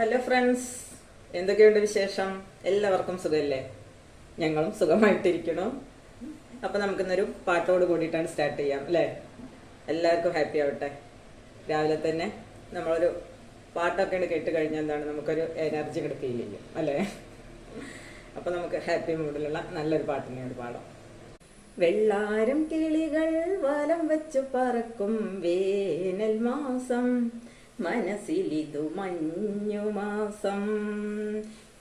Hello friends എന്തൊക്കെയുണ്ട് വിശേഷം? എല്ലാവർക്കും സുഖമല്ലേ ഞങ്ങളും സുഖമായിട്ടിരിക്കണു അപ്പൊ നമുക്കിന്നൊരു പാട്ടോട് കൂടിയിട്ടാണ് സ്റ്റാർട്ട് ചെയ്യാം അല്ലേ? എല്ലാവർക്കും ഹാപ്പി ആവട്ടെ. രാവിലെ തന്നെ നമ്മളൊരു പാട്ടൊക്കെ കേട്ട് കഴിഞ്ഞാൽ എന്താണ്? നമുക്കൊരു എനർജി കൂടെ ഫീൽ ചെയ്യും അല്ലേ? അപ്പൊ നമുക്ക് ഹാപ്പി മൂഡിലുള്ള നല്ലൊരു പാട്ടിനെയോട് പാടാം. വെള്ളാരം കിളികൾ വലം വെച്ചു പറക്കും വേനൽ മാസം മനസ്സിലിതു മഞ്ഞുമാസം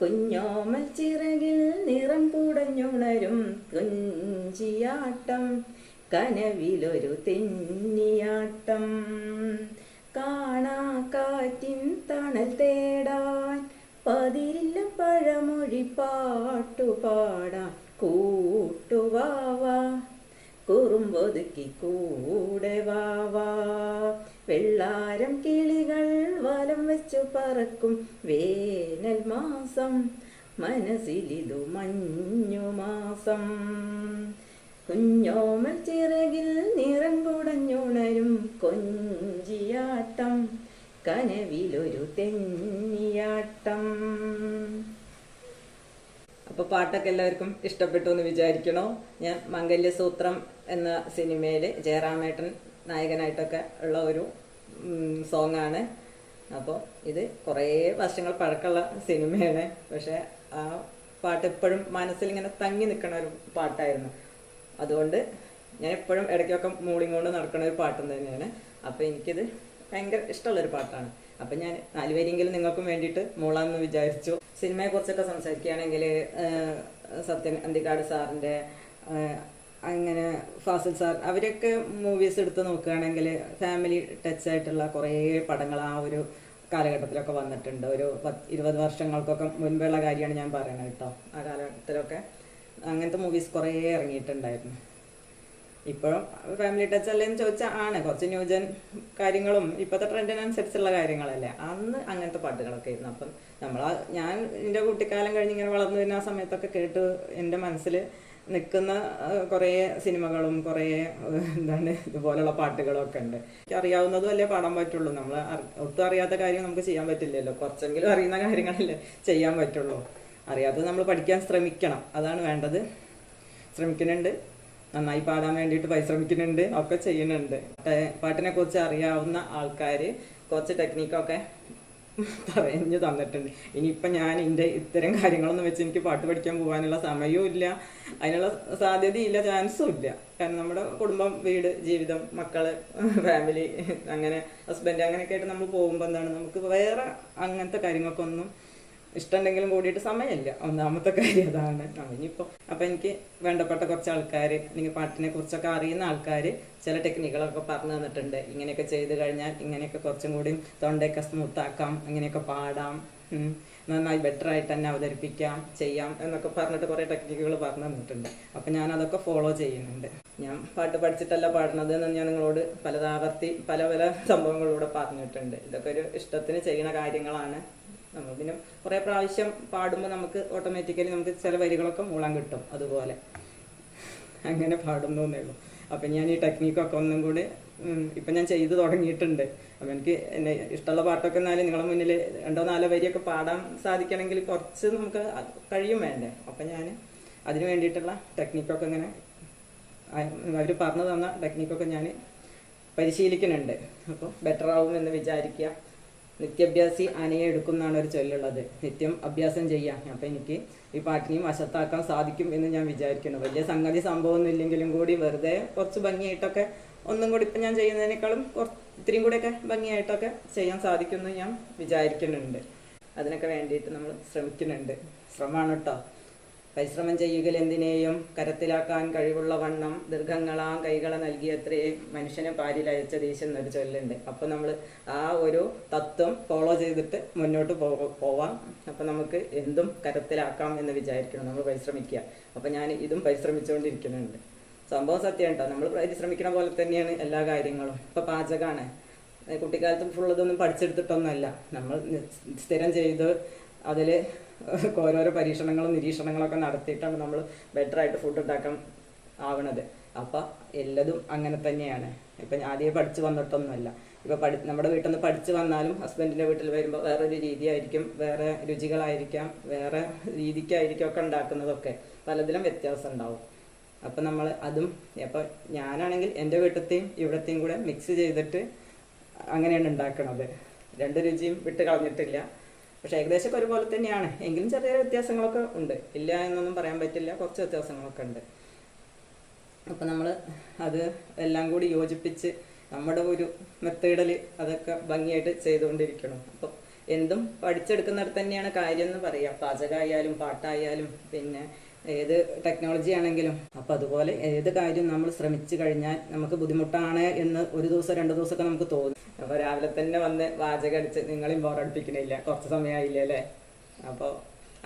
കുഞ്ഞോമൽ ചിറകിൽ നിറം പുടഞ്ഞുണരും കുഞ്ചിയാട്ടം കനവിലൊരു തെന്നിയാട്ടം. കാണാ കാറ്റിൻ തണൽ തേടാൻ പതിരില്ല പഴമൊഴി പാട്ടുപാടാൻ കൂട്ടുവാവാ. കുറുമ്പൊതുക്കി കൂടെ വാവാ. വെള്ളാരം കിളികൾ വലം വെച്ചു പറക്കും. വേനൽ മാസം മനസ്സിലിതു മഞ്ഞു മാസം. കുഞ്ഞോമൽ ചിറകിൽ നിറം കുടഞ്ഞുണരും കൊഞ്ചിയാട്ടം. കനവിലൊരു തെന്നിയാട്ടം അപ്പൊ പാട്ടൊക്കെ എല്ലാവർക്കും ഇഷ്ടപ്പെട്ടു എന്ന് വിചാരിക്കണോ? ഞാൻ മംഗല്യസൂത്രം എന്ന സിനിമയിൽ ജയറാമേട്ടൻ നായകനായിട്ടൊക്കെ ഉള്ള ഒരു സോങ് ആണ് അപ്പോൾ ഇത് കുറേ വർഷങ്ങൾ പഴക്കമുള്ള സിനിമയാണ്. പക്ഷേ ആ പാട്ട് എപ്പോഴും മനസ്സിൽ ഇങ്ങനെ തങ്ങി നിൽക്കുന്ന ഒരു പാട്ടായിരുന്നു. അതുകൊണ്ട് ഞാൻ എപ്പോഴും ഇടയ്ക്കൊക്കെ മൂളിങ് കൊണ്ട് നടക്കുന്ന ഒരു പാട്ടും തന്നെയാണ്. അപ്പോൾ എനിക്കിത് ഭയങ്കര ഇഷ്ടമുള്ളൊരു പാട്ടാണ്. അപ്പം ഞാൻ നാലുപേരെങ്കിലും നിങ്ങൾക്കും വേണ്ടിയിട്ട് മൂളാമെന്ന് വിചാരിച്ചു. സിനിമയെക്കുറിച്ചൊക്കെ സംസാരിക്കുകയാണെങ്കിൽ സത്യൻ അന്തിക്കാട് സാറിന്റെ അങ്ങനെ ഫാസിൽ സാർ അവരൊക്കെ മൂവീസ് എടുത്ത് നോക്കുകയാണെങ്കിൽ ഫാമിലി ടച്ച് ആയിട്ടുള്ള കുറേ പടങ്ങൾ ആ ഒരു കാലഘട്ടത്തിലൊക്കെ വന്നിട്ടുണ്ട്. ഒരു പത്ത് ഇരുപത് വർഷങ്ങൾക്കൊക്കെ മുൻപുള്ള കാര്യമാണ് ഞാൻ പറയുന്നത് കേട്ടോ. ആ കാലഘട്ടത്തിലൊക്കെ അങ്ങനത്തെ മൂവീസ് കുറേ ഇറങ്ങിയിട്ടുണ്ടായിരുന്നു. ഇപ്പോഴും ഫാമിലി ടച്ച് അല്ലേന്ന് ചോദിച്ചാൽ ആണ്. കുറച്ച് ന്യൂജൻ കാര്യങ്ങളും ഇപ്പോഴത്തെ ട്രെൻഡിനനുസരിച്ചുള്ള കാര്യങ്ങളല്ലേ. അന്ന് അങ്ങനത്തെ പാട്ടുകളൊക്കെ ആയിരുന്നു. അപ്പം നമ്മൾ ഞാൻ എന്റെ കുട്ടിക്കാലം കഴിഞ്ഞ് ഇങ്ങനെ വളർന്നു വരുന്ന ആ സമയത്തൊക്കെ കേട്ട് എന്റെ മനസ്സിൽ നിൽക്കുന്ന കുറേ സിനിമകളും കുറേ എന്താണ് ഇതുപോലുള്ള പാട്ടുകളും ഒക്കെ ഉണ്ട്. എനിക്ക് അറിയാവുന്നതും അല്ലേ പാടാൻ പറ്റുള്ളൂ. നമ്മൾ ഒട്ടും അറിയാത്ത കാര്യം നമുക്ക് ചെയ്യാൻ പറ്റില്ലല്ലോ. കുറച്ചെങ്കിലും അറിയുന്ന കാര്യങ്ങളല്ലേ ചെയ്യാൻ പറ്റുള്ളൂ. അറിയാത്തത് നമ്മൾ പഠിക്കാൻ ശ്രമിക്കണം. അതാണ് വേണ്ടത്. ശ്രമിക്കുന്നുണ്ട്. നന്നായി പാടാൻ വേണ്ടിയിട്ട് പരിശ്രമിക്കുന്നുണ്ട്. ഒക്കെ ചെയ്യുന്നുണ്ട്. പാട്ടിനെ കുറിച്ച് അറിയാവുന്ന ആൾക്കാർ കുറച്ച് ടെക്നിക്കൊക്കെ പറഞ്ഞു തന്നിട്ടുണ്ട്. ഇനിയിപ്പം ഞാൻ എന്റെ ഇത്തരം കാര്യങ്ങളൊന്നും വെച്ച് എനിക്ക് പാട്ട് പഠിക്കാൻ പോകാനുള്ള സമയവും ഇല്ല. അതിനുള്ള സാധ്യതയില്ല ചാൻസും ഇല്ല. കാരണം നമ്മുടെ കുടുംബം വീട് ജീവിതം മക്കൾ ഫാമിലി അങ്ങനെ ഹസ്ബൻഡ് അങ്ങനെയൊക്കെ ആയിട്ട് നമ്മൾ പോകുമ്പോൾ എന്താണ് നമുക്ക് വേറെ അങ്ങനത്തെ കാര്യങ്ങൾക്കൊന്നും ഇഷ്ടമുണ്ടെങ്കിലും കൂടിയിട്ട് സമയമില്ല. ഒന്നാമത്തെ കാര്യം അതാണ്. ഇനിയിപ്പോൾ അപ്പം എനിക്ക് വേണ്ടപ്പെട്ട കുറച്ച് ആൾക്കാർ അല്ലെങ്കിൽ പാട്ടിനെ കുറിച്ചൊക്കെ അറിയുന്ന ആൾക്കാർ ചില ടെക്നിക്കുകളൊക്കെ പറഞ്ഞു തന്നിട്ടുണ്ട്. ഇങ്ങനെയൊക്കെ ചെയ്ത് കഴിഞ്ഞാൽ ഇങ്ങനെയൊക്കെ കുറച്ചും കൂടി തൊണ്ടയൊക്കെ സ്മൂത്താക്കാം ഇങ്ങനെയൊക്കെ പാടാം നന്നായി ബെറ്റർ ആയിട്ട് തന്നെ അവതരിപ്പിക്കാം ചെയ്യാം എന്നൊക്കെ പറഞ്ഞിട്ട് കുറേ ടെക്നിക്കുകൾ പറഞ്ഞു തന്നിട്ടുണ്ട്. അപ്പം ഞാൻ അതൊക്കെ ഫോളോ ചെയ്യുന്നുണ്ട്. ഞാൻ പാട്ട് പഠിച്ചിട്ടല്ല പാടുന്നത് എന്ന് ഞാൻ നിങ്ങളോട് പലതാവർത്തി പല പല സംഭവങ്ങളിലൂടെ പറഞ്ഞിട്ടുണ്ട്. ഇതൊക്കെ ഒരു ഇഷ്ടത്തിന് ചെയ്യുന്ന കാര്യങ്ങളാണ്. നമ്മൾ പിന്നെ കുറേ പ്രാവശ്യം പാടുമ്പോൾ നമുക്ക് ഓട്ടോമാറ്റിക്കലി നമുക്ക് ചില വരികളൊക്കെ മൂളാൻ കിട്ടും അതുപോലെ. അങ്ങനെ പാടുന്നു എന്നേ ഉള്ളൂ. അപ്പം ഞാൻ ഈ ടെക്നിക്കൊക്കെ ഒന്നും കൂടി ഇപ്പം ഞാൻ ചെയ്തു തുടങ്ങിയിട്ടുണ്ട്. അപ്പം എനിക്ക് എന്നെ ഇഷ്ടമുള്ള പാട്ടൊക്കെ എന്നാലും നിങ്ങളുടെ മുന്നിൽ രണ്ടോ നാലോ വരിയൊക്കെ പാടാൻ സാധിക്കണമെങ്കിൽ കുറച്ച് നമുക്ക് കഴിയും വേണ്ടേ? അപ്പം ഞാൻ അതിന് വേണ്ടിയിട്ടുള്ള ടെക്നിക്കൊക്കെ ഇങ്ങനെ അവർ പറഞ്ഞു തന്ന ടെക്നിക്കൊക്കെ ഞാൻ പരിശീലിക്കുന്നുണ്ട്. അപ്പോൾ ബെറ്റർ ആവും എന്ന് വിചാരിക്കുക. നിത്യാഭ്യാസി ആനയെ എടുക്കുന്നാണ് ഒരു ചൊല്ലുള്ളത്. നിത്യം അഭ്യാസം ചെയ്യാം. അപ്പം എനിക്ക് ഈ പാട്ടിനെയും വശത്താക്കാൻ സാധിക്കും എന്ന് ഞാൻ വിചാരിക്കുന്നു. വലിയ സംഗതി സംഭവമൊന്നും ഇല്ലെങ്കിലും കൂടി വെറുതെ കുറച്ച് ഭംഗിയായിട്ടൊക്കെ ഒന്നും കൂടി ഇപ്പം ഞാൻ ചെയ്യുന്നതിനേക്കാളും ഇത്രയും കൂടെയൊക്കെ ഭംഗിയായിട്ടൊക്കെ ചെയ്യാൻ സാധിക്കുമെന്ന് ഞാൻ വിചാരിക്കുന്നുണ്ട്. അതിനൊക്കെ വേണ്ടിയിട്ട് നമ്മൾ ശ്രമിക്കുന്നുണ്ട്. ശ്രമമാണ് കേട്ടോ. പരിശ്രമം ചെയ്യുകയിൽ എന്തിനേയും കരത്തിലാക്കാൻ കഴിവുള്ള വണ്ണം ദീർഘങ്ങളാം കൈകളെ നൽകിയത്രേ മനുഷ്യനെ പാരിലയച്ച ദേശം എന്നൊരു ചൊല്ലുണ്ട്. അപ്പോൾ നമ്മൾ ആ ഒരു തത്വം ഫോളോ ചെയ്തിട്ട് മുന്നോട്ട് പോവാം. അപ്പോൾ നമുക്ക് എന്തും കരത്തിലാക്കാം എന്ന് വിചാരിക്കണം. നമ്മൾ പരിശ്രമിക്കുക. അപ്പോൾ ഞാൻ ഇതും പരിശ്രമിച്ചുകൊണ്ടിരിക്കുന്നുണ്ട് സംഭവം സത്യം കേട്ടോ നമ്മൾ പരിശ്രമിക്കുന്ന പോലെ തന്നെയാണ് എല്ലാ കാര്യങ്ങളും. ഇപ്പൊ പാചകമാണ് കുട്ടിക്കാലത്ത് ഫുള്ളതൊന്നും പഠിച്ചെടുത്തിട്ടൊന്നുമല്ല. നമ്മൾ സ്ഥിരം ചെയ്ത് അതിൽ ഓരോരോ പരീക്ഷണങ്ങളും നിരീക്ഷണങ്ങളൊക്കെ നടത്തിയിട്ടാണ് നമ്മൾ ബെറ്റർ ആയിട്ട് ഫുഡ് ഉണ്ടാക്കാൻ ആവണത്. അപ്പം എല്ലതും അങ്ങനെ തന്നെയാണ്. ഇപ്പം ആദ്യമേ പഠിച്ചു വന്നിട്ടൊന്നുമല്ല. ഇപ്പോൾ പഠി നമ്മുടെ വീട്ടിൽ നിന്ന് പഠിച്ചു വന്നാലും ഹസ്ബൻഡിന്റെ വീട്ടിൽ വരുമ്പോൾ വേറൊരു രീതിയായിരിക്കും വേറെ രുചികളായിരിക്കാം വേറെ രീതിക്കായിരിക്കും ഒക്കെ ഉണ്ടാക്കുന്നതൊക്കെ. പലതിലും വ്യത്യാസം ഉണ്ടാവും. അപ്പം നമ്മൾ അതും അപ്പോൾ ഞാനാണെങ്കിൽ എന്റെ വീട്ടിലത്തെയും ഇവിടത്തെയും കൂടെ മിക്സ് ചെയ്തിട്ട് അങ്ങനെയാണ് ഉണ്ടാക്കണത്. രണ്ട് രുചിയും വിട്ട് കളഞ്ഞിട്ടില്ല. പക്ഷെ ഏകദേശം ഒരുപോലെ തന്നെയാണ്. എങ്കിലും ചെറിയ ചെറിയ വ്യത്യാസങ്ങളൊക്കെ ഉണ്ട്. ഇല്ല എന്നൊന്നും പറയാൻ പറ്റില്ല. കുറച്ച് വ്യത്യാസങ്ങളൊക്കെ ഉണ്ട്. അപ്പം നമ്മൾ അത് എല്ലാം കൂടി യോജിപ്പിച്ച് നമ്മുടെ ഒരു മെത്തേഡിൽ അതൊക്കെ ഭംഗിയായിട്ട് ചെയ്തുകൊണ്ടിരിക്കണം. അപ്പം എന്തും പഠിച്ചെടുക്കുന്നിടത്ത് തന്നെയാണ് കാര്യം എന്ന് പറയാം. പാചകമായാലും പാട്ടായാലും പിന്നെ ഏത് ടെക്നോളജി ആണെങ്കിലും. അപ്പം അതുപോലെ ഏത് കാര്യം നമ്മൾ ശ്രമിച്ചു കഴിഞ്ഞാൽ നമുക്ക് ബുദ്ധിമുട്ടാണ് എന്ന് ഒരു ദിവസം രണ്ട് ദിവസമൊക്കെ നമുക്ക് തോന്നും. അപ്പോൾ രാവിലെ തന്നെ വന്ന് വാചകം അടിച്ച് നിങ്ങളെയും ബോറടിപ്പിക്കണില്ല കുറച്ച് സമയമായില്ലേ അല്ലേ? അപ്പോൾ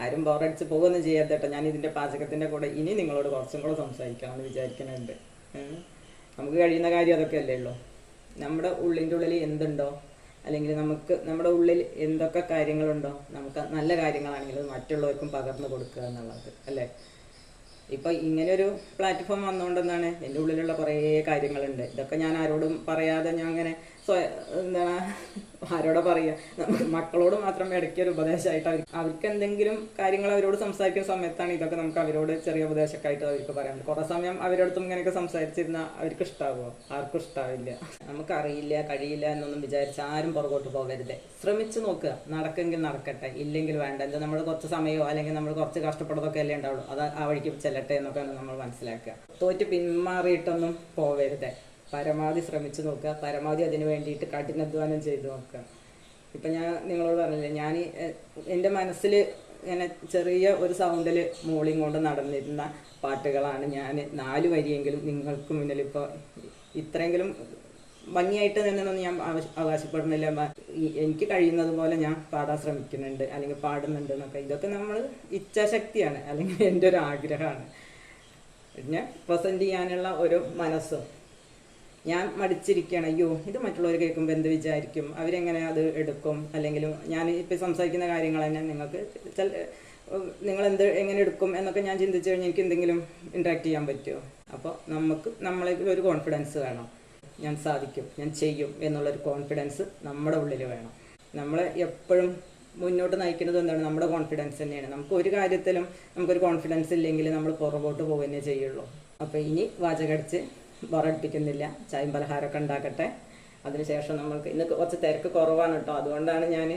ആരും ബോറടിച്ച് പോകുമെന്ന് ചെയ്യാത്ത കേട്ടോ. ഞാൻ ഇതിന്റെ പാചകത്തിന്റെ കൂടെ ഇനി നിങ്ങളോട് കുറച്ചും കൂടെ സംസാരിക്കാമെന്ന് വിചാരിക്കുന്നുണ്ട്. നമുക്ക് കഴിയുന്ന കാര്യം അതൊക്കെ അല്ലേ ഉള്ളൂ. നമ്മുടെ ഉള്ളിന്റെ ഉള്ളിൽ എന്തുണ്ടോ? അല്ലെങ്കിൽ നമുക്ക് നമ്മുടെ ഉള്ളിൽ എന്തൊക്കെ കാര്യങ്ങളുണ്ടോ നമുക്ക് നല്ല കാര്യങ്ങളാണെങ്കിൽ മറ്റുള്ളവർക്കും പകർന്നു കൊടുക്കുക എന്നുള്ളത് അല്ലേ? ഇപ്പൊ ഇങ്ങനെ ഒരു പ്ലാറ്റ്ഫോം വന്നുകൊണ്ടെന്നാണ് എന്റെ ഉള്ളിലുള്ള കുറേ കാര്യങ്ങളുണ്ട്. ഇതൊക്കെ ഞാൻ ആരോടും പറയാതെ ഞാൻ അങ്ങനെ എന്താണ് ആരോട് പറയുക നമുക്ക് മക്കളോട് മാത്രം ഇടയ്ക്ക് ഒരു ഉപദേശമായിട്ട് അവർ അവർക്ക് എന്തെങ്കിലും കാര്യങ്ങൾ അവരോട് സംസാരിക്കുന്ന സമയത്താണ് ഇതൊക്കെ നമുക്ക് അവരോട് ചെറിയ ഉപദേശമൊക്കെ ആയിട്ട് അവർക്ക് പറയാം കുറെ കുറേ സമയം അവരോടത്തും ഇങ്ങനെയൊക്കെ സംസാരിച്ചിരുന്നാൽ അവർക്ക് ഇഷ്ടാവുമോ ആർക്കും ഇഷ്ടാവില്ല. നമുക്കറിയില്ല കഴിയില്ല എന്നൊന്നും വിചാരിച്ച് ആരും പുറകോട്ട് പോകരുത്. ശ്രമിച്ചു നോക്കുക. നടക്കെങ്കിൽ നടക്കട്ടെ. ഇല്ലെങ്കിൽ വേണ്ട. എന്താ നമ്മൾ കുറച്ച് സമയമോ അല്ലെങ്കിൽ നമ്മൾ കുറച്ച് കഷ്ടപ്പെടുന്നതൊക്കെ അല്ലേ ഉണ്ടാവുള്ളൂ. അത് ആ വഴിക്ക് ചെല്ലട്ടെ എന്നൊക്കെ നമ്മൾ മനസ്സിലാക്കുക. തോറ്റ് പിന്മാറിയിട്ടൊന്നും പോവരുത്. പരമാവധി ശ്രമിച്ചു നോക്കുക. പരമാവധി അതിന് വേണ്ടിയിട്ട് കഠിനാധ്വാനം ചെയ്തു നോക്കുക. ഇപ്പം ഞാൻ നിങ്ങളോട് പറഞ്ഞില്ലേ ഞാൻ എന്റെ മനസ്സിൽ ഇങ്ങനെ ചെറിയ ഒരു സൗണ്ടിൽ മൂളിയും കൊണ്ട് നടന്നിരുന്ന പാട്ടുകളാണ് ഞാൻ നാല് വരിയെങ്കിലും നിങ്ങൾക്ക് മുന്നിൽ ഇപ്പോൾ ഇത്രയെങ്കിലും ഭംഗിയായിട്ട് തന്നെയൊന്നും ഞാൻ അവകാശപ്പെടുന്നില്ല. എനിക്ക് കഴിയുന്നത് പോലെ ഞാൻ പാടാൻ ശ്രമിക്കുന്നുണ്ട് അല്ലെങ്കിൽ പാടുന്നുണ്ട് എന്നൊക്കെ. ഇതൊക്കെ നമ്മൾ ഇച്ഛാശക്തിയാണ് അല്ലെങ്കിൽ എന്റെ ഒരു ആഗ്രഹമാണ്. പിന്നെ പ്രസന്റ് ചെയ്യാനുള്ള ഒരു മനസ്സും. ഞാൻ മടിച്ചിരിക്കുകയാണ് അയ്യോ ഇത് മറ്റുള്ളവർ കേൾക്കുമ്പോൾ എന്ത് വിചാരിക്കും? അവരെങ്ങനെ അത് എടുക്കും? അല്ലെങ്കിൽ ഞാൻ ഇപ്പം സംസാരിക്കുന്ന കാര്യങ്ങൾ തന്നെ നിങ്ങൾക്ക് ചില നിങ്ങൾ എന്ത് എങ്ങനെ എടുക്കും? എന്നൊക്കെ ഞാൻ ചിന്തിച്ചു കഴിഞ്ഞാൽ എനിക്ക് എന്തെങ്കിലും ഇൻട്രാക്ട് ചെയ്യാൻ പറ്റുമോ അപ്പോൾ നമുക്ക് നമ്മളേക്ക് ഒരു കോൺഫിഡൻസ് വേണം. ഞാൻ സാധിക്കും ഞാൻ ചെയ്യും എന്നുള്ളൊരു കോൺഫിഡൻസ് നമ്മുടെ ഉള്ളിൽ വേണം. നമ്മൾ എപ്പോഴും മുന്നോട്ട് നയിക്കുന്നത് എന്താണ്? നമ്മുടെ കോൺഫിഡൻസ് തന്നെയാണ്. നമുക്ക് ഒരു കാര്യത്തിലും നമുക്കൊരു കോൺഫിഡൻസ് ഇല്ലെങ്കിൽ നമ്മൾ പുറകോട്ട് പോകുന്നേ ചെയ്യുള്ളൂ. അപ്പോൾ ഇനി വാചകടിച്ച് ബോറടിപ്പിക്കുന്നില്ല ചായം പലഹാരമൊക്കെ ഉണ്ടാക്കട്ടെ. അതിനുശേഷം നമ്മൾക്ക് ഇന്ന് കുറച്ച് തിരക്ക് കുറവാണ് കേട്ടോ. അതുകൊണ്ടാണ് ഞാൻ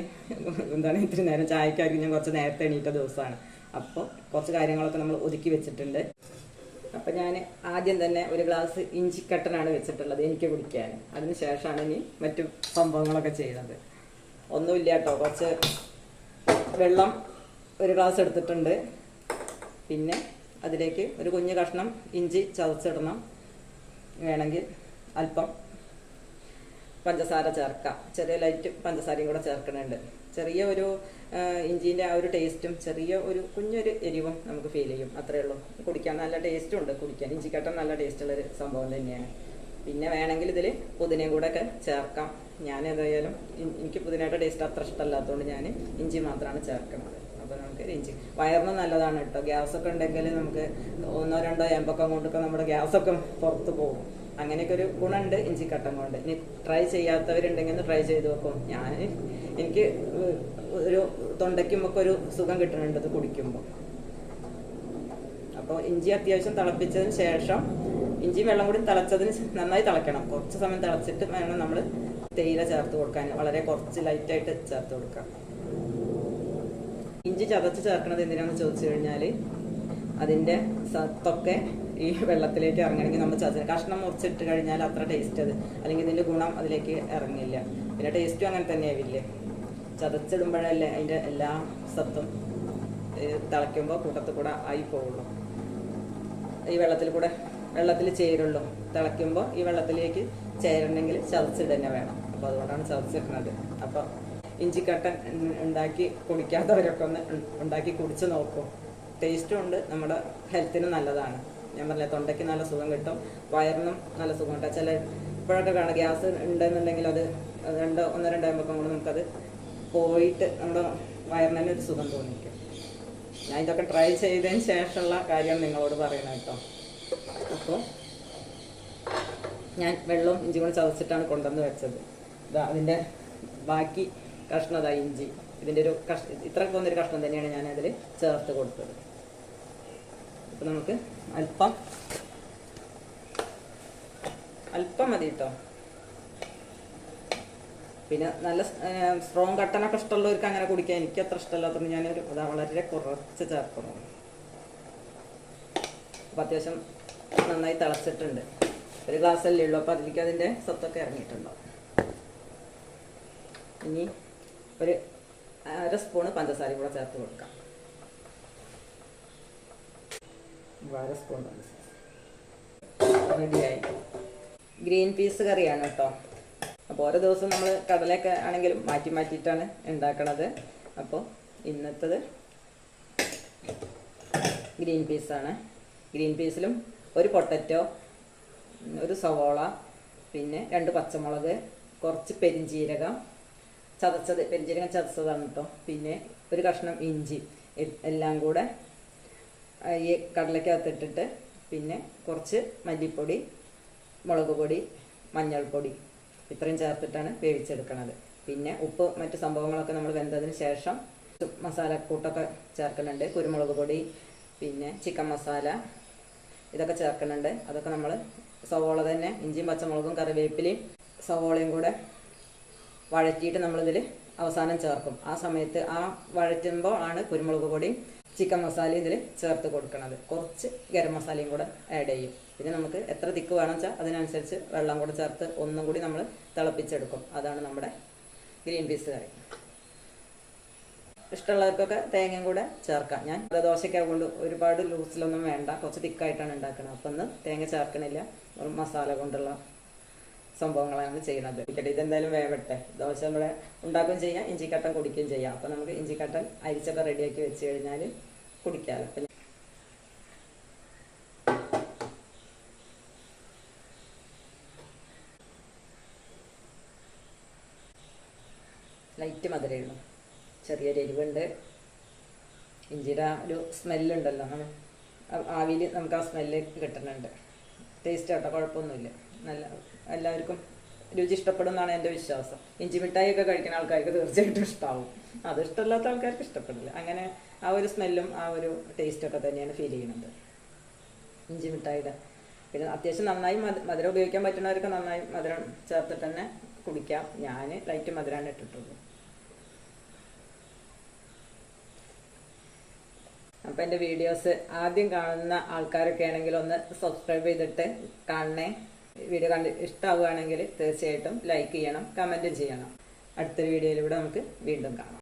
എന്താണ് ഇത്തിരി നേരം ചായക്കായിരിക്കും ഞാൻ കുറച്ച് നേരത്തെ എണീറ്റ ദിവസമാണ്. അപ്പോൾ കുറച്ച് കാര്യങ്ങളൊക്കെ നമ്മൾ ഒതുക്കി വെച്ചിട്ടുണ്ട്. അപ്പം ഞാൻ ആദ്യം തന്നെ ഒരു ഗ്ലാസ് ഇഞ്ചിക്കട്ടനാണ് വെച്ചിട്ടുള്ളത്. എനിക്ക് കുടിക്കാൻ. അതിന് ശേഷമാണ് ഇനി മറ്റു സംഭവങ്ങളൊക്കെ ചെയ്യുന്നത്. ഒന്നുമില്ല കേട്ടോ. കുറച്ച് വെള്ളം ഒരു ഗ്ലാസ് എടുത്തിട്ടുണ്ട്. പിന്നെ അതിലേക്ക് ഒരു കുഞ്ഞു കഷ്ണം ഇഞ്ചി ചതച്ചിടണം. വേണമെങ്കിൽ അല്പം പഞ്ചസാര ചേർക്കാം. ചെറിയ ലൈറ്റ് പഞ്ചസാരയും കൂടെ ചേർക്കുന്നുണ്ട് ചെറിയ ഒരു ഇഞ്ചിന്റെ ആ ഒരു ടേസ്റ്റും ചെറിയ ഒരു കുഞ്ഞൊരു എരിവും നമുക്ക് ഫീൽ ചെയ്യും. അത്രയേ ഉള്ളൂ. കുടിക്കാൻ നല്ല ടേസ്റ്റും ഉണ്ട്. കുടിക്കാൻ ഇഞ്ചിക്കട്ടൻ നല്ല ടേസ്റ്റുള്ളൊരു സംഭവം തന്നെയാണ്. പിന്നെ വേണമെങ്കിൽ ഇതിൽ പുതിനയും കൂടെ ഒക്കെ ചേർക്കാം. ഞാൻ ഏതായാലും എനിക്ക് പുതിനയുടെ ടേസ്റ്റ് അത്ര ഇഷ്ടമല്ലാത്തതുകൊണ്ട് ഞാൻ ഇഞ്ചി മാത്രമാണ് ചേർക്കുന്നത്. നമുക്ക് രഞ്ചി വയറിന് നല്ലതാണ് കേട്ടോ ഗ്യാസൊക്കെ ഉണ്ടെങ്കിൽ നമുക്ക് ഒന്നോ രണ്ടോ എമ്പക്കം കൊണ്ടൊക്കെ നമ്മുടെ ഗ്യാസൊക്കെ പുറത്ത് പോകും. അങ്ങനെയൊക്കെ ഒരു ഗുണമുണ്ട് ഇഞ്ചിക്കട്ടൻ കൊണ്ട്. ഇനി ട്രൈ ചെയ്യാത്തവരുണ്ടെങ്കിൽ ഒന്ന് ട്രൈ ചെയ്ത് വെക്കും ഞാൻ എനിക്ക് ഒരു തൊണ്ടയ്ക്കുമ്പോൾ ഒരു സുഖം കിട്ടുന്നുണ്ട് അത് കുടിക്കുമ്പോൾ അപ്പോൾ ഇഞ്ചി അത്യാവശ്യം തിളപ്പിച്ചതിന് ശേഷം ഇഞ്ചി വെള്ളം കൂടി തിളച്ചതിന് നന്നായി തിളയ്ക്കണം കുറച്ച് സമയം തിളച്ചിട്ട് വേണം നമ്മൾ തേയില ചേർത്ത് കൊടുക്കാൻ. വളരെ കുറച്ച് ലൈറ്റായിട്ട് ചേർത്ത് കൊടുക്കാം ഇഞ്ചി ചതച്ച് ചേർക്കണത് എന്തിനാണെന്ന് ചോദിച്ചു കഴിഞ്ഞാൽ അതിന്റെ സത്തൊക്കെ ഈ വെള്ളത്തിലേക്ക് ഇറങ്ങണമെങ്കിൽ നമ്മൾ ചതച്ച് കഷ്ണം മുറിച്ചിട്ട് കഴിഞ്ഞാൽ അത്ര ടേസ്റ്റ് അത്. അല്ലെങ്കിൽ ഇതിന്റെ ഗുണം അതിലേക്ക് ഇറങ്ങില്ല. പിന്നെ ടേസ്റ്റും അങ്ങനെ തന്നെ തന്നെയാവില്ലേ ചതച്ചിടുമ്പോഴല്ലേ അതിന്റെ എല്ലാ സത്തും തിളയ്ക്കുമ്പോൾ കൂട്ടത്തിൽ കൂടെ ആയി പോവുള്ളൂ ഈ വെള്ളത്തിൽ കൂടെ വെള്ളത്തിൽ ചേരുള്ളൂ. തിളയ്ക്കുമ്പോൾ ഈ വെള്ളത്തിലേക്ക് ചേരണമെങ്കിൽ ചതച്ചിട്ട് തന്നെ വേണം. അപ്പോൾ അതുകൊണ്ടാണ് ചതച്ചിടുന്നത്. അപ്പോൾ ഇഞ്ചിക്കട്ടൻ ഉണ്ടാക്കി കുടിക്കാത്തവരൊക്കെ ഒന്ന് ഉണ്ടാക്കി കുടിച്ച് നോക്കും. ടേസ്റ്റും ഉണ്ട് നമ്മുടെ ഹെൽത്തിനും നല്ലതാണ്. ഞാൻ പറഞ്ഞ തൊണ്ടയ്ക്ക് നല്ല സുഖം കിട്ടും വയറിനും നല്ല സുഖം കിട്ടും ചില ഇപ്പോഴൊക്കെ കാണാം ഗ്യാസ് ഉണ്ടെന്നുണ്ടെങ്കിൽ അത് രണ്ട് ഒന്ന് രണ്ടാകുമ്പോൾ കൊണ്ട് നമുക്കത് പോയിട്ട് നമ്മുടെ വയറിന് തന്നെ ഒരു സുഖം തോന്നിക്കും. ഞാൻ ഇതൊക്കെ ട്രൈ ചെയ്തതിന് ശേഷമുള്ള കാര്യം നിങ്ങളോട് പറയണം കേട്ടോ. അപ്പോൾ ഞാൻ വെള്ളവും ഇഞ്ചി കൂടെ ചതച്ചിട്ടാണ് കൊണ്ടുവന്ന് വെച്ചത്. ഇതാ അതിന്റെ ബാക്കി കഷ്ണം ഇതാ ഇഞ്ചി. ഇതിന്റെ ഒരു കഷ് ഇത്ര പോകുന്നൊരു കഷ്ണം തന്നെയാണ് ഞാൻ അതിൽ ചേർത്ത് കൊടുത്തത്. അപ്പം നമുക്ക് അല്പം അല്പം മതി കേട്ടോ പിന്നെ നല്ല സ്ട്രോങ് കട്ടനൊക്കെ ഇഷ്ടമുള്ളവർക്ക് അങ്ങനെ കുടിക്കാൻ എനിക്ക് അത്ര ഇഷ്ടമല്ലാത്തതുകൊണ്ട് ഞാനൊരു അതാ വളരെ കുറച്ച് ചേർക്കുന്നു. അപ്പം അത്യാവശ്യം നന്നായി തിളച്ചിട്ടുണ്ട്. ഒരു ഗ്ലാസ് അല്ലേ ഉള്ളൂ. അപ്പോൾ അതിലേക്ക് അതിന്റെ സത്തൊക്കെ ഇറങ്ങിയിട്ടുണ്ടാവും. ഇനി ഒരു അര സ്പൂണ് പഞ്ചസാര കൂടെ ചേർത്ത് കൊടുക്കാം. അര സ്പൂൺ പഞ്ചസാര. റെഡിയായി. ഗ്രീൻ പീസ് കറിയാണ് കേട്ടോ. അപ്പോൾ ഓരോ ദിവസം നമ്മൾ കടലയൊക്കെ ആണെങ്കിലും മാറ്റി മാറ്റിയിട്ടാണ് ഉണ്ടാക്കണത്. അപ്പോൾ ഇന്നത്തത് ഗ്രീൻ പീസാണ്. ഗ്രീൻ പീസിലും ഒരു പൊട്ടറ്റോ ഒരു സവോള പിന്നെ രണ്ട് പച്ചമുളക് കുറച്ച് പെരിഞ്ചീരകം ചതച്ചത് പെരിഞ്ചീരകം ചതച്ചതാണ് കേട്ടോ പിന്നെ ഒരു കഷ്ണം ഇഞ്ചി എല്ലാം കൂടെ ഈ കടലക്കകത്തിട്ടിട്ട് പിന്നെ കുറച്ച് മല്ലിപ്പൊടി മുളക് പൊടി മഞ്ഞൾപ്പൊടി ഇത്രയും ചേർത്തിട്ടാണ് വേവിച്ചെടുക്കണത്. പിന്നെ ഉപ്പ് മറ്റു സംഭവങ്ങളൊക്കെ നമ്മൾ വെന്തതിന് ശേഷം മസാലക്കൂട്ടൊക്കെ ചേർക്കുന്നുണ്ട് കുരുമുളക് പൊടി പിന്നെ ചിക്കൻ മസാല ഇതൊക്കെ ചേർക്കുന്നുണ്ട് അതൊക്കെ നമ്മൾ സവോള തന്നെ ഇഞ്ചിയും പച്ചമുളകും കറിവേപ്പിലയും സവോളയും കൂടെ വഴറ്റിയിട്ട് നമ്മളിതിൽ അവസാനം ചേർക്കും. ആ സമയത്ത് ആ വഴറ്റുമ്പോൾ ആണ് കുരുമുളക് പൊടിയും ചിക്കൻ മസാലയും ഇതിൽ ചേർത്ത് കൊടുക്കുന്നത് കുറച്ച് ഗരം മസാലയും കൂടെ ആഡ് ചെയ്യും. പിന്നെ നമുക്ക് എത്ര തിക്ക് വേണം വെച്ചാൽ അതിനനുസരിച്ച് വെള്ളം കൂടെ ചേർത്ത് ഒന്നും കൂടി നമ്മൾ തിളപ്പിച്ചെടുക്കും. അതാണ് നമ്മുടെ ഗ്രീൻ പീസ് കറി. ഇഷ്ടമുള്ളവർക്കൊക്കെ തേങ്ങയും കൂടെ ചേർക്കാം. ഞാൻ ദോശയ്ക്ക് കൊണ്ട് ഒരുപാട് ലൂസിലൊന്നും വേണ്ട. കുറച്ച് തിക്കായിട്ടാണ് ഉണ്ടാക്കുന്നത് അപ്പം ഒന്ന് തേങ്ങ ചേർക്കണില്ല. മസാല കൊണ്ടുള്ള സംഭവങ്ങളാണ് ചെയ്യുന്നത്. ഇരിക്കട്ടെ ഇതെന്തായാലും വേവട്ടെ. ദോശ നമ്മുടെ ഉണ്ടാക്കുകയും ചെയ്യാം ഇഞ്ചിക്കട്ടൻ കുടിക്കുകയും ചെയ്യാം. അപ്പം നമുക്ക് ഇഞ്ചിക്കട്ടൻ അരിച്ചൊക്കെ റെഡിയാക്കി വെച്ച് കഴിഞ്ഞാൽ കുടിക്കാമല്ലോ അപ്പം ലൈറ്റ് മധുരമുള്ളൂ ചെറിയൊരു എരിവുണ്ട്. ഇഞ്ചിയുടെ ഒരു സ്മെല്ലുണ്ടല്ലോ. നമ്മൾ ആവിയിൽ നമുക്ക് ആ സ്മെല്ല് കിട്ടുന്നുണ്ട്. ടേസ്റ്റ് കേട്ടോ കുഴപ്പമൊന്നുമില്ല. നല്ല എല്ലാവർക്കും രുചി ഇഷ്ടപ്പെടുമെന്നാണ് എന്റെ വിശ്വാസം. ഇഞ്ചി മിഠായി ഒക്കെ കഴിക്കുന്ന ആൾക്കാർക്ക് തീർച്ചയായിട്ടും ഇഷ്ടമാവും അത് ഇഷ്ടമില്ലാത്ത ആൾക്കാർക്ക് ഇഷ്ടപ്പെടില്ല. അങ്ങനെ ആ ഒരു സ്മെല്ലും ആ ഒരു ടേസ്റ്റൊക്കെ തന്നെയാണ് ഫീൽ ചെയ്യുന്നത്. ഇഞ്ചി മിഠായിയുടെ. പിന്നെ അത്യാവശ്യം നന്നായി മധുരം ഉപയോഗിക്കാൻ പറ്റുന്നവർക്ക് നന്നായി മധുരം ചേർത്തിട്ട് തന്നെ കുടിക്കാം. ഞാൻ ലൈറ്റ് മധുരമാണ് ഇട്ടിട്ടുള്ളൂ അപ്പം എന്റെ വീഡിയോസ് ആദ്യം കാണുന്ന ആൾക്കാരൊക്കെ ആണെങ്കിൽ ഒന്ന് സബ്സ്ക്രൈബ് ചെയ്തിട്ട് കാണണേ. വീഡിയോ കണ്ട് ഇഷ്ടമാവുകയാണെങ്കിൽ തീർച്ചയായിട്ടും ലൈക്ക് ചെയ്യണം കമന്റും ചെയ്യണം. അടുത്തൊരു വീഡിയോയിലൂടെ നമുക്ക് വീണ്ടും കാണാം.